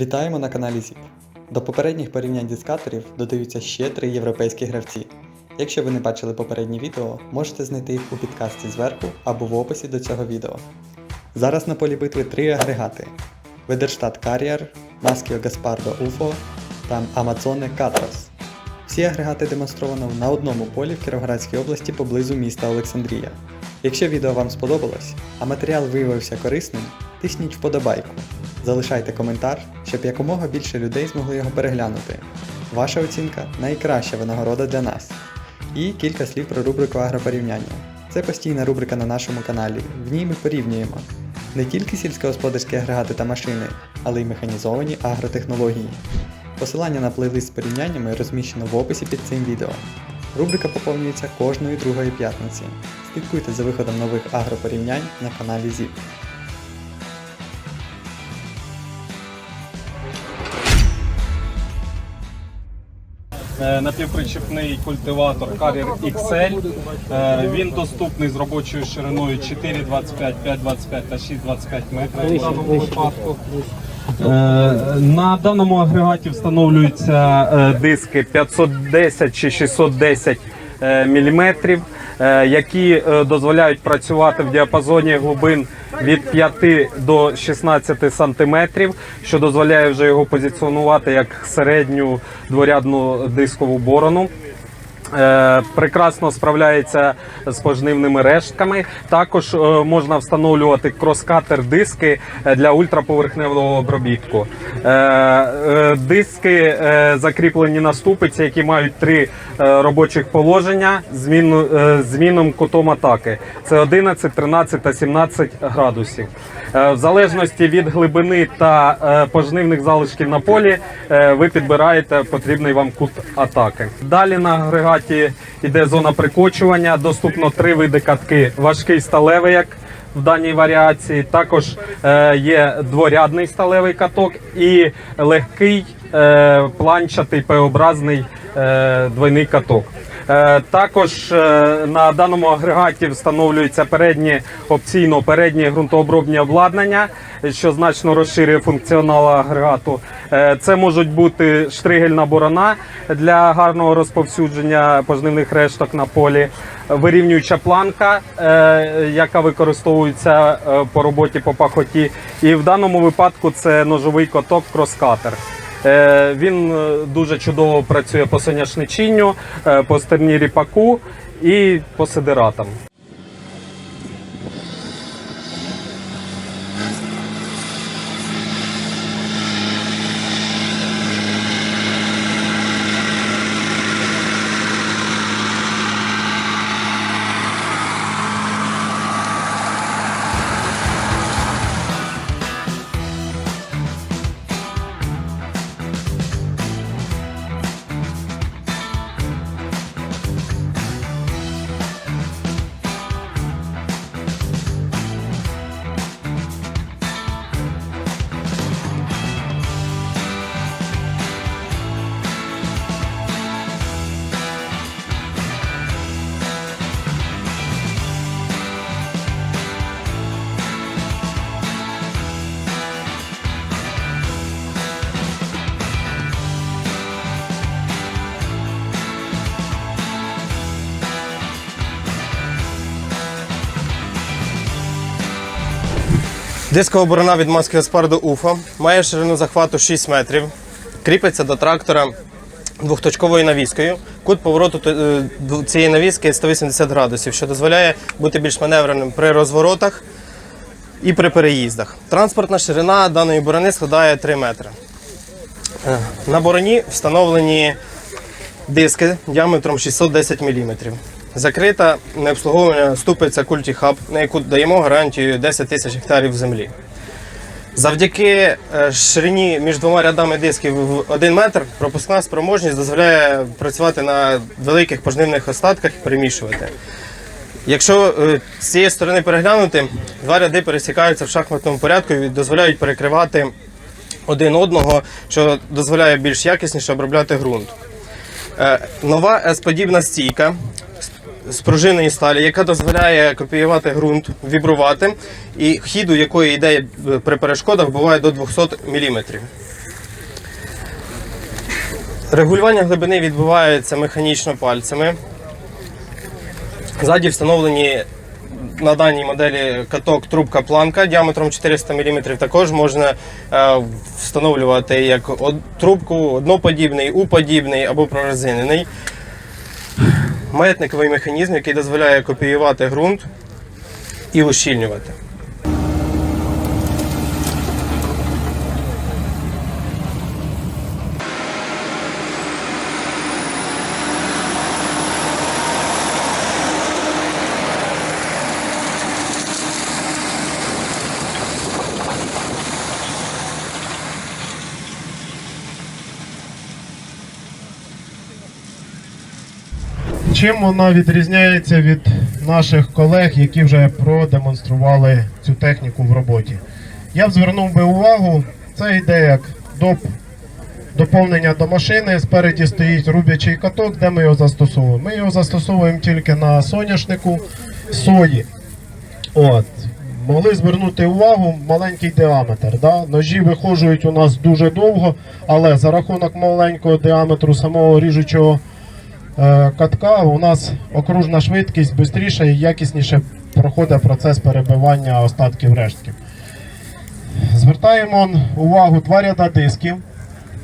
Вітаємо на каналі ZIP. До попередніх порівнянь дискаторів додаються ще три європейські гравці. Якщо ви не бачили попередні відео, можете знайти їх у підкасті зверху або в описі до цього відео. Зараз на полі битви три агрегати: Ведерштат Carrier, Maschio Gaspardo UFO та Amazone Catros. Всі агрегати демонстровано на одному полі в Кіровоградській області поблизу міста Олександрія. Якщо відео вам сподобалось, а матеріал виявився корисним, тисніть вподобайку. Залишайте коментар, щоб якомога більше людей змогли його переглянути. Ваша оцінка найкраща винагорода для нас. І кілька слів про рубрику Агропорівняння. Це постійна рубрика на нашому каналі. В ній ми порівнюємо не тільки сільськогосподарські агрегати та машини, але й механізовані агротехнології. Посилання на плейлист з порівняннями розміщено в описі під цим відео. Рубрика поповнюється кожної другої п'ятниці. Слідкуйте за виходом нових агропорівнянь на каналі ZIP. Напівпричепний культиватор Carrier XL. Е, Він доступний з робочою шириною 4,25, 5,25 та 6,25 метрів в даному випадку. Е, На даному агрегаті встановлюються е, диски 510 чи 610 мм, які е, дозволяють працювати в діапазоні глибин від 5 до 16 сантиметрів, що дозволяє вже його позиціонувати як середню дворядну дискову борону. Е, прекрасно справляється з пожнивними рештками. Також е, можна встановлювати кроскатер диски е, для ультраповерхневого обробітку. Диски закріплені на ступиці, які мають три робочих положення з змінним кутом атаки. Це 11, 13 та 17 градусів. В залежності від глибини та пожнивних залишків на полі ви підбираєте потрібний вам кут атаки. Далі на агрегаті йде зона прикочування. Доступно три види катки: важкий сталевий, як в даній варіації. Також е, є дворядний сталевий каток і легкий планчатий П-образний е, двойний каток. Е, Також е, на даному агрегаті встановлюється переднє опційно переднє ґрунтообробні обладнання, що значно розширює функціонал агрегату. Е, Це можуть бути штригельна борона для гарного розповсюдження пожнивних решток на полі, вирівнююча планка, е, яка використовується е, по роботі по пахоті. І в даному випадку це ножовий коток кроскатер. Е, Він е, дуже чудово працює по соняшничінню, е, по стерні ріпаку і по сидератам. Дискова борона від маски Гаспарду Уфа має ширину захвату 6 метрів, кріпиться до трактора двохточковою навіскою. Кут повороту е, цієї навіски 180 градусів, що дозволяє бути більш маневреним при розворотах і при переїздах. Транспортна ширина даної борони складає 3 метри. Е, На бороні встановлені диски діаметром 610 мм. Закрита необслуговування ступиця Культіхаб, на яку даємо гарантію 10 тисяч гектарів землі. Завдяки е, ширині між двома рядами дисків в 1 метр пропускна спроможність дозволяє працювати на великих пожнивних остатках і перемішувати. Якщо е, з цієї сторони переглянути, два ряди пересікаються в шахматному порядку і дозволяють перекривати один одного, що дозволяє більш якісніше обробляти ґрунт. Е, Нова S-подібна стійка з сталі, яка дозволяє копіювати ґрунт, вібрувати, і хіду якої йде е, при перешкодах буває до 200 мм. Регулювання глибини відбувається механічно пальцями. Ззаді встановлені на даній моделі каток трубка планка діаметром 400 мм. Також можна е, встановлювати як трубку одноподібний, уподібний або прорезинений. Маятниковий механізм, який дозволяє копіювати ґрунт і ущільнювати. Чим вона відрізняється від наших колег, які вже продемонстрували цю техніку в роботі? Я б звернув би увагу, це йде як доп, доповнення до машини. Спереді стоїть рубячий каток, де ми його застосовуємо. Ми його застосовуємо тільки на соняшнику сої. От. Могли звернути увагу маленький діаметр. Да? Ножі виходжують у нас дуже довго, але за рахунок маленького діаметру самого ріжучого катка у нас окружна швидкість швидше і якісніше проходить процес перебивання остатків рештків. Звертаємо увагу два ряда дисків.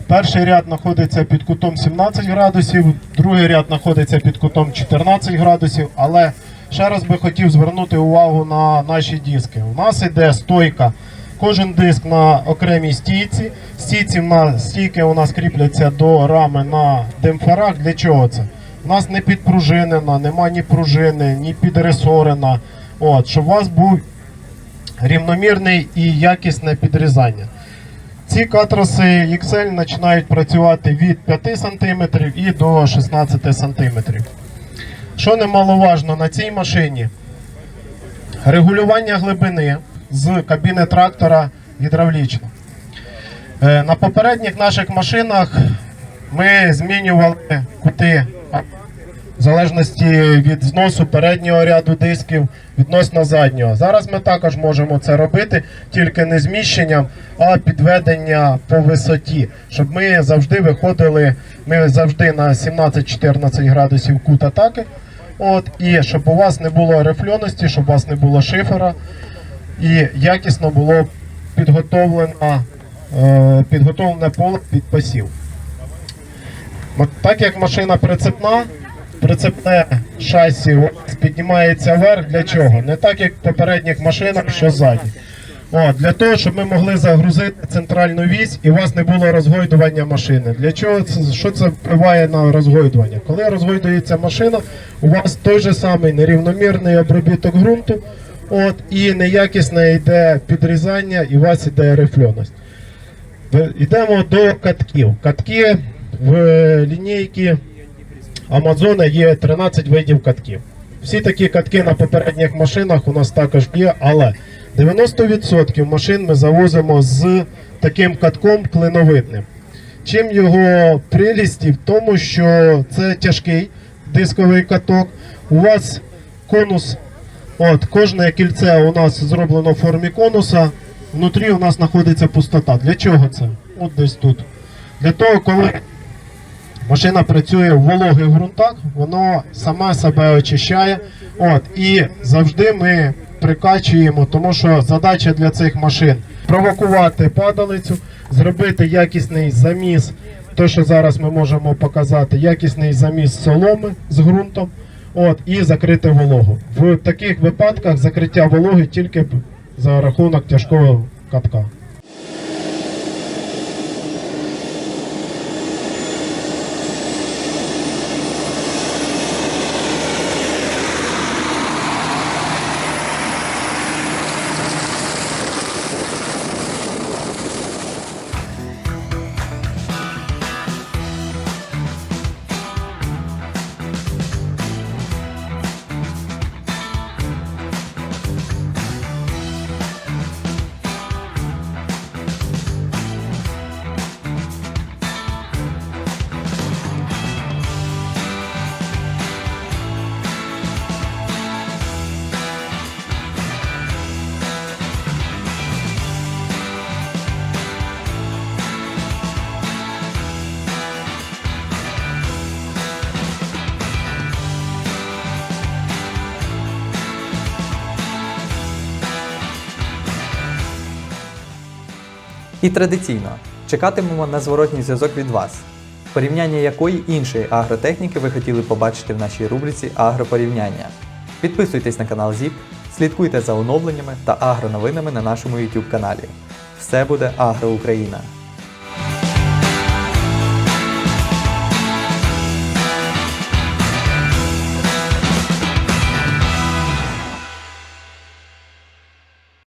Перший ряд знаходиться під кутом 17 градусів, другий ряд знаходиться під кутом 14 градусів. Але ще раз би хотів звернути увагу на наші диски. У нас іде стойка. Кожен диск на окремій стійці. Стійці нас стійки у нас кріпляться до рами на демпферах. Для чого це? У нас не підпружинена, нема ні пружини, ні підресорена. От, щоб у вас був рівномірний і якісне підрізання. Ці катроси XL починають працювати від 5 см і до 16 см. Що немаловажно на цій машині, регулювання глибини з кабіни трактора гідравлічно. Е, На попередніх наших машинах ми змінювали кути в залежності від зносу переднього ряду дисків відносно заднього. Зараз ми також можемо це робити, тільки не зміщенням, а підведення по висоті, щоб ми завжди виходили, ми завжди на 17-14 градусів кут атаки. От, і щоб у вас не було рефльоності, щоб у вас не було шифера, і якісно було підготовлено, е, підготовлене поле під посів. Так як машина прицепна, прицепне шасі піднімається вверх для чого? Не так як в попередніх машинах, що ззаді. О, для того, щоб ми могли загрузити центральну вісь і у вас не було розгойдування машини. Для чого це що це впливає на розгойдування? Коли розгойдується машина, у вас той же самий нерівномірний обробіток ґрунту, от і неякісне йде підрізання, і у вас йде рифльоність. Йдемо до катків. Катки в лінійці Амазона є 13 видів катків. Всі такі катки на попередніх машинах у нас також є, але 90% машин ми завозимо з таким катком клиновидним. Чим його прелість і в тому, що це тяжкий дисковий каток. У вас конус, от кожне кільце у нас зроблено в формі конуса. Внутрі у нас знаходиться пустота. Для чого це? От десь тут. Для того, коли машина працює в вологих ґрунтах, воно саме себе очищає. От, і завжди ми прикачуємо, тому що задача для цих машин провокувати падалицю, зробити якісний заміс, то що зараз ми можемо показати, якісний заміс соломи з ґрунтом. От, і закрити вологу. В таких випадках закриття вологи тільки за рахунок тяжкого катка. І традиційно чекатимемо на зворотній зв'язок від вас. Порівняння якої іншої агротехніки ви хотіли побачити в нашій рубриці Агропорівняння. Підписуйтесь на канал ЗІП, слідкуйте за оновленнями та агроновинами на нашому YouTube каналі. Все буде Агро Україна!